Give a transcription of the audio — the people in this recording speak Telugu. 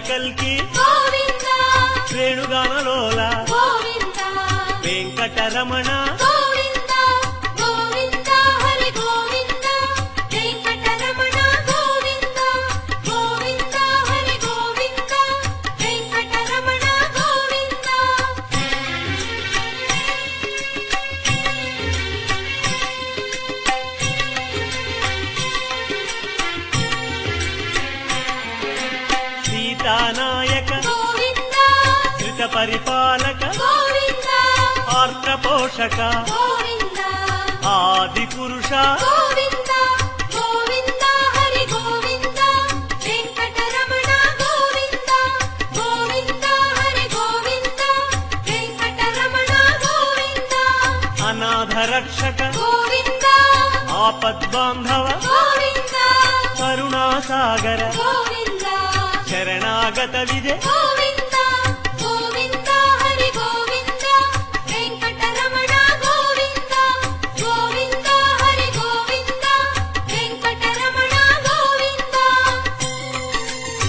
కల్కి గోవిందా వెంకటరమణ గోవిందానాయక కృత పరిపాలక ఆర్త పోషక ఆది పురుష అనాథరక్షక ఆపద్బాంధవ కరుణాసాగర గోవింద శరణాగత విదే